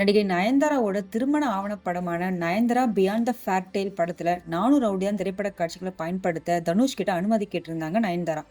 நடிகை நயன்தாராவோட திருமண ஆவணப்படமான Nayanthara beyond the fairy tale படத்தில் நானூறு ரவுடியான் திரைப்பட காட்சிகளை பயன்படுத்த தனுஷ் கிட்ட அனுமதி கேட்டிருந்தாங்க நயன்தாரா.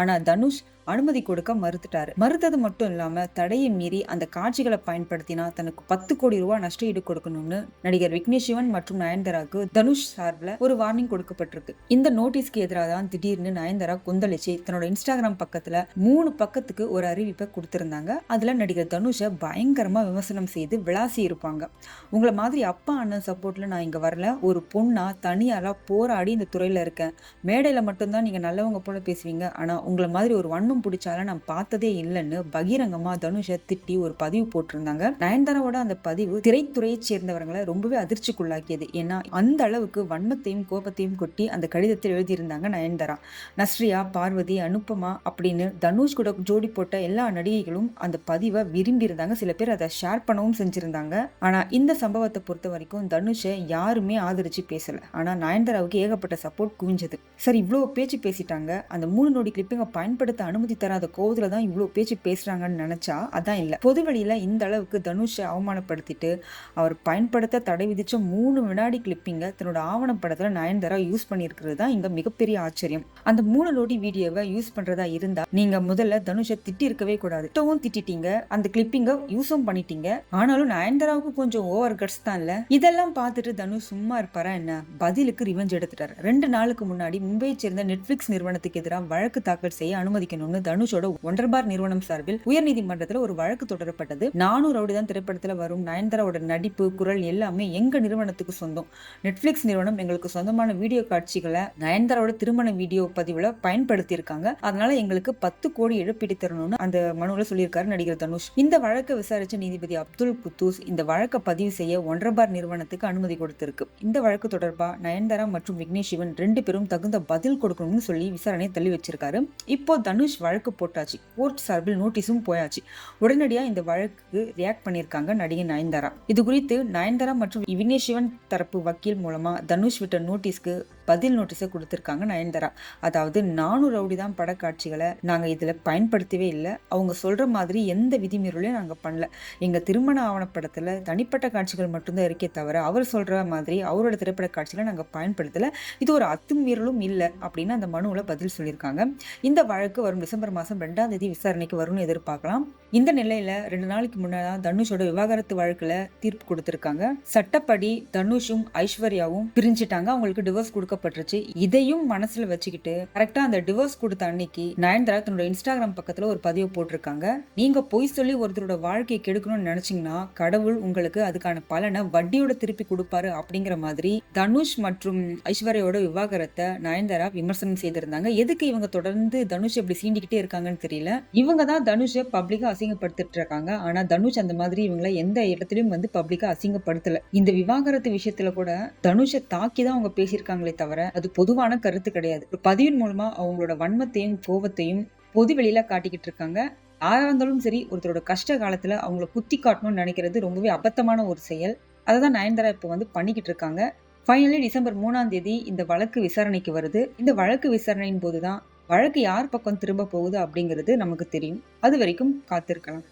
ஆனா தனுஷ் அனுமதி கொடுக்க மறுத்துட்டாரு. மறுத்தது மட்டும் இல்லாம தடையை மீறி அந்த காட்சிகளை பயன்படுத்தினா தனக்கு பத்து கோடி ரூபாய் நஷ்ட ஈடு கொடுக்கணும்னு நடிகர் விக்னேஷ் சிவன் மற்றும் நயன்தாராக்கு தனுஷ் சார்பில் ஒரு வார்னிங் கொடுக்கப்பட்டிருக்கு. இந்த நோட்டீஸ்க்கு எதிராக தான் திடீர்னு நயன்தாரா கொந்தளிச்சு தன்னோட இன்ஸ்டாகிராம் பக்கத்துல மூணு பக்கத்துக்கு ஒரு அறிவிப்பை கொடுத்திருந்தாங்க. அதுல நடிகர் தனுஷை பயங்கரமா விமர்சனம் செய்து விளாசி இருப்பாங்க. உங்களை மாதிரி அப்பா அண்ணன் சப்போர்ட்ல நான் இங்க வரல. ஒரு பொண்ணா தனியாலா போராடி இந்த துறையில இருக்கேன். மேடையில மட்டும்தான் நீங்க நல்லவங்க போல பேசுவீங்க. ஆனா உங்களை மாதிரி ஒரு வன்மம் பிடிச்சால நான் பார்த்ததே இல்லைன்னு பகிரங்கமா தனுஷை திட்டி ஒரு பதிவு போட்டிருந்தாங்க. நயன்தாராவோட அந்த பதிவு திரைத்துறையை சேர்ந்தவர்களை ரொம்பவே அதிர்ச்சிக்குள்ளாக்கியது. ஏன்னா அந்த அளவுக்கு வன்மத்தையும் கோபத்தையும் கொட்டி அந்த கடிதத்தில் எழுதியிருந்தாங்க நயன்தாரா. நஸ்ரியா பார்வதி அனுப்பமா அப்படின்னு தனுஷ் கூட ஜோடி போட்ட எல்லா நடிகைகளும் அந்த பதிவை விரும்பி இருந்தாங்க சில பேர் அதை ஷேர் பண்ணவும் செஞ்சிருந்தாங்க. ஆனா இந்த சம்பவத்தை பொறுத்த வரைக்கும் தனுஷை யாருமே ஆதரிச்சு பேசல. ஆனா நயன்தாராவுக்கு ஏகப்பட்ட சப்போர்ட் குவிஞ்சது. சரி இவ்வளவு பேச்சு பேசிட்டாங்க. அந்த மூணு நொடி கிளிப்பிங்க பயன்படுத்த அனுமதி தராத கோவத்துல தான் இவ்வளோ பேச்சு பேசுறாங்கன்னு நினைச்சா? அதான் இல்லை. பொதுவெளியில இந்த அளவுக்கு தனுஷை அவமானப்படுத்திட்டு அவர் பயன்படுத்த தடை விதிச்ச மூணு வினாடி கிளிப்பிங்க தன்னோட ஆவணப்படத்துல நயன்தாரா யூஸ் பண்ணியிருக்கிறது தான் இங்க மிகப்பெரிய ஆச்சரியம். அந்த மூணு லோடி வீடியோவை யூஸ் பண்றதா இருந்தா நீங்க முதல்ல தனுஷை திட்டி இருக்கவே கூடாது. திட்டவும் திட்டிட்டீங்க. அந்த கிளிப்பிங்க யூஸும் பண்ணிட்டீங்க. ஆனாலும் நயன்தாராவுக்கு கொஞ்சம் ஓவர் கட்ஸ் தான் இல்ல? இதெல்லாம் பார்த்துட்டு தனுஷ் சும்மா இருப்பாரா என்ன? பதிலுக்கு ரிவெஞ்ச் எடுத்துட்டார். ரெண்டு நாளுக்கு முன்னாடி மும்பையை சேர்ந்த நெட்ஃபிளிக்ஸ் நிறுவனத்துக்கு எதிராக வழக்கு தாக்கல் செய்ய அனுமதிக்கணும்னு தனுஷோட ஒன்றரை பார் நிறுவனம் சார்பில் உயர்நீதிமன்றத்தில் ஒரு வழக்கு தொடரப்பட்டது. நானூறு ரவுடி தான் திரைப்படத்தில் வரும். நயன்தாராவோட நடிப்பு குரல் எல்லாமே எங்க நிறுவனத்துக்கு சொந்தம். நெட்ஃபிளிக்ஸ் நிறுவனம் எங்களுக்கு சொந்தமான வீடியோ காட்சிகளை நயன்தாராவோட திருமண வீடியோ பதிவுல பயன்படுத்தியிருக்காங்க. அதனால எங்களுக்கு பத்து கோடி இழப்பீடு தரணும்னு அந்த மனுவில் சொல்லியிருக்காரு நடிகர் தனுஷ். இந்த வழக்கை விசாரிச்ச நீதிபதி அப்துல் குத்தூஸ் இந்த வழக்கை பதிவு செய்ய ஒன்றரை பார் நிறுவனத்துக்கு அனுமதி கொடுத்திருக்கு. இந்த வழக்கு தொடர்பாக நயன்தாரா மற்றும் விக்னேஷ் சிவன் ரெண்டு பேரும் தகுந்த பதில் கொடுக்கணும்னு சொல்லி விசாரணையை தள்ளி வச்சிருக்காரு. இப்போ தனுஷ் வழக்கு போட்டாச்சு. கோர்ட் சார்பில் நோட்டீஸும் போயாச்சு. உடனடியா இந்த வழக்குக்கு ரியாக்ட் பண்ணியிருக்காங்க நடிகை நயன்தாரா. இது குறித்து நயன்தாரா மற்றும் வினேஷ் சிவன் தரப்பு வக்கீல் மூலமா தனுஷ் விட்ட நோட்டீஸ்க்கு பதில் நோட்டீஸை கொடுத்துருக்காங்க நயன்தாரா. அதாவது நானூறு ரவுடி தான் படக்காட்சிகளை நாங்கள் இதில் பயன்படுத்தவே இல்லை. அவங்க சொல்கிற மாதிரி எந்த விதிமீறலையும் நாங்கள் பண்ணல. எங்கள் திருமண ஆவணப்படத்தில் தனிப்பட்ட காட்சிகள் மட்டும்தான் இருக்கே தவிர அவர் சொல்கிற மாதிரி அவரோட திரைப்பட காட்சிகளை நாங்கள் பயன்படுத்தலை. இது ஒரு அத்துமீறலும் இல்லை அப்படின்னு அந்த மனுவில் பதில் சொல்லியிருக்காங்க. இந்த வழக்கு வரும் டிசம்பர் மாதம் ரெண்டாம் தேதி விசாரணைக்கு வரும்னு எதிர்பார்க்கலாம். இந்த நிலையில ரெண்டு நாளைக்கு முன்னதான் தனுஷோட விவாகரத்து வழக்குல தீர்ப்பு கொடுத்திருக்காங்க. சட்டப்படி தனுஷும் ஐஸ்வர்யாவும் பிரிஞ்சிட்டாங்க. அவங்களுக்கு டிவோர்ஸ் கொடுக்கப்பட்டுருச்சு. இதையும் மனசுல வச்சுக்கிட்டு கரெக்டா அந்த டிவோர்ஸ் கொடுத்த அன்னைக்கு நயன்தாரா தன்னோட இன்ஸ்டாகிராம் பக்கத்துல ஒரு பதிவு போட்டிருக்காங்க. நீங்க பொய் சொல்லி ஒருத்தரோட வாழ்க்கையை கெடுக்கணும்னு நினைச்சீங்கன்னா கடவுள் உங்களுக்கு அதுக்கான பலனை வட்டியோட திருப்பி கொடுப்பாரு அப்படிங்கிற மாதிரி தனுஷ் மற்றும் ஐஸ்வர்யாவோட விவாகரத்தை நயன்தாரா விமர்சனம் செய்திருந்தாங்க. எதுக்கு இவங்க தொடர்ந்து தனுஷ் இப்படி சீண்டிக்கிட்டே இருக்காங்கன்னு தெரியல. இவங்க தான் தனுஷை பப்ளிக்கா அசிங்கப்படுத்திட்டு இருக்காங்க ஆனா தனுஷ் அந்த மாதிரி இவங்களை எந்த இடத்துலயும் வந்து பப்ளிக்கா அசிங்கப்படுத்தல. இந்த விவாகரத்து விஷயத்துல கூட தனுஷை தாக்கி தான் அவங்க பேசியிருக்காங்களே தவிர அது பொதுவான கருத்து கிடையாது. ஒரு பதிவின் மூலமா அவங்களோட வன்மத்தையும் கோபத்தையும் பொது வெளியில காட்டிக்கிட்டு இருக்காங்க. யாரா இருந்தாலும் சரி ஒருத்தரோட கஷ்ட காலத்துல அவங்கள குத்தி காட்டணும்னு நினைக்கிறது ரொம்பவே அபத்தமான ஒரு செயல். அதை தான் நயன்தாரா இப்போ வந்து பண்ணிக்கிட்டு இருக்காங்க. ஃபைனலி டிசம்பர் மூணாம் தேதி இந்த வழக்கு விசாரணைக்கு வருது. இந்த வழக்கு விசாரணையின் போது தான் வழக்கு யார் பக்கம் திரும்ப போகுது அப்படிங்கிறது நமக்கு தெரியும். அது வரைக்கும் காத்திருக்கலாம்.